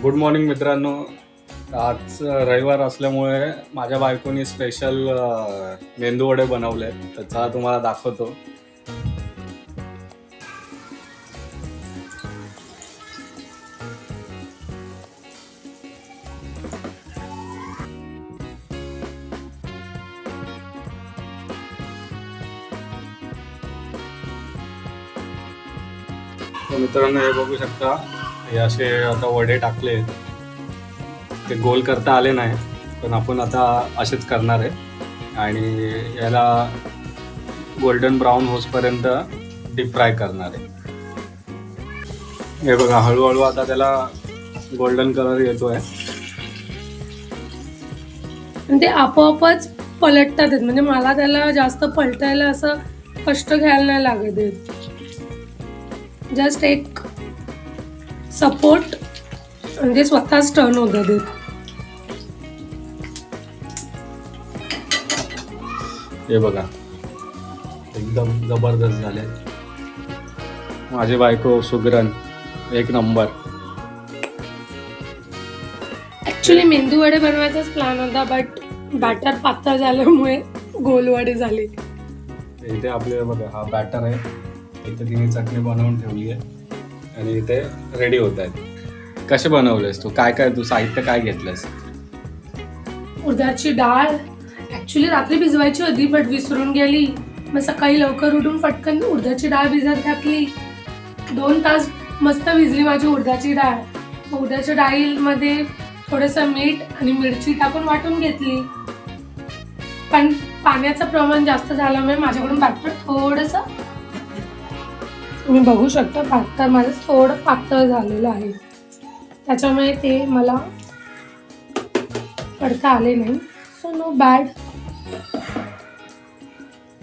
Good morning मित्रांनो. आज रविवार असल्यामुळे माझ्या बायकोनी स्पेशल मेंदू वडे बनवले तर तुम्हाला दाखवतो. मित्रांनो हे बघू शकता. हे असे आता वडे टाकले. ते गोल करता आले नाही पण आपण आता असेच करणार आहे. आणि याला गोल्डन ब्राऊन होसपर्यंत डीप फ्राय करणार आहे. हे बघा हळूहळू आता त्याला गोल्डन कलर येतोय. आहे ते आपोआपच पलटतात म्हणजे मला त्याला जास्त पलटायला असं कष्ट घ्यायला नाही लागत जस्ट एक सपोर्ट म्हणजे स्वतःच टर्न होतात आहेत. हे बघा. एकदम जबरदस्त झाले माझी बायको सुगरण एक नंबर. ऍक्च्युली मेंदू वडे बनवायचाच प्लॅन होता बट बॅटर पातळ झाल्यामुळे गोल वडे झाले. इथे आपले बघा हा बॅटर आहे. इथे तिने चटणी बनवून ठेवली आहे. आणि ते रेडी होत आहेत. कसे बनवलेस तू? काय काय तू साहित्य काय घेतलंस? उडदाची डाळ. ऍक्च्युली रात्री भिजवायची होती बट विसरून गेली. मग सकाळी लवकर उठून पटकन उडदाची डाळ भिजत घातली. दोन तास मस्त भिजली माझी उडदाची डाळ. मग उडदाच्या डाळीमध्ये थोडंसं मीठ आणि मिरची टाकून वाटून घेतली. पण पाण्याचं प्रमाण जास्त झाल्यामुळे माझ्याकडून बॅटर थोडंसं तुम्ही बघू शकता पातळ माझं थोडं पातळ झालेलं आहे. त्याच्यामुळे ते मला पडता आले नाही. सो नो बॅड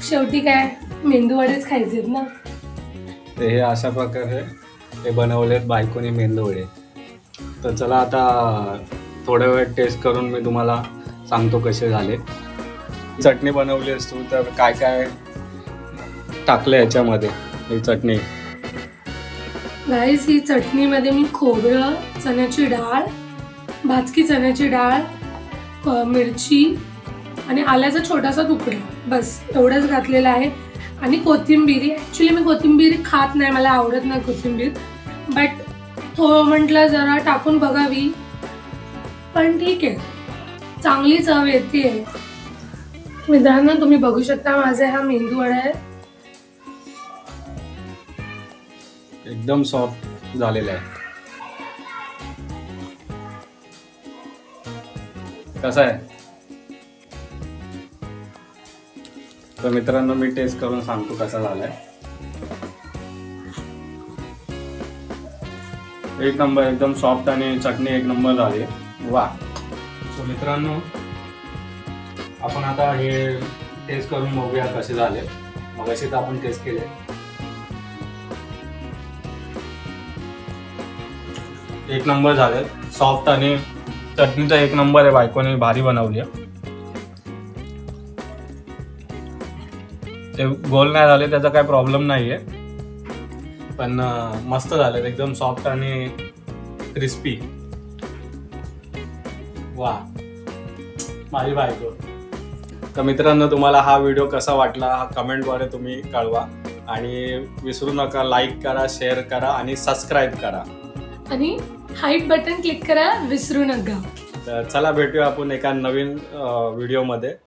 शेवटी काय मेंदू वडेच खायचे ना? ते हे अशा प्रकारे ते बनवलेत बायकोने मेंदूवडे. तर चला आता थोड्या वेळ टेस्ट करून मी तुम्हाला सांगतो कसे झाले. चटणी बनवली तू तर काय काय टाकलं याच्यामध्ये? ही चटणी. गाईस ही चटणीमध्ये मी खोबरं चण्याची डाळ भाजकी चण्याची डाळ मिरची आणि आल्याचा छोटासा तुकडा. बस एवढंच घातलेलं आहे. आणि कोथिंबीर ॲक्च्युली मी कोथिंबीर खात नाही मला आवडत नाही कोथिंबीर. बट तो म्हटलं जरा टाकून बघावी. पण ठीक आहे. चांगली चव येते मित्रांनो तुम्ही बघू शकता माझा हा मेंदू वडा आहे. एकदम सॉफ्ट झालेला आहे. कसं आहे? तर मित्रांनो मी टेस्ट करून सांगतो कसा झालाय. एक नंबर एकदम सॉफ्ट आणि चटणी एक नंबर झाली. वा. सो मित्रांनो आपण आता हे टेस्ट करून बघूया कसे झाले. मग तर आपण टेस्ट केले. एक नंबर झाले. सॉफ्ट आणि चटणीचा एक नंबर आहे बायकोने भारी बनवली आहे. ते गोल नाही झाले त्याचा काही प्रॉब्लेम नाही आहे पण मस्त झाले एकदम सॉफ्ट आणि क्रिस्पी वा माझी बायको. तर मित्रांनो तुम्हाला हा व्हिडिओ कसा वाटला हा कमेंटद्वारे तुम्ही कळवा. आणि विसरू नका लाईक करा शेअर करा आणि सबस्क्राईब करा. आणि हाईट बटन क्लिक करा विसरू नका. तर चला भेटूया आपण एका नवीन व्हिडिओमध्ये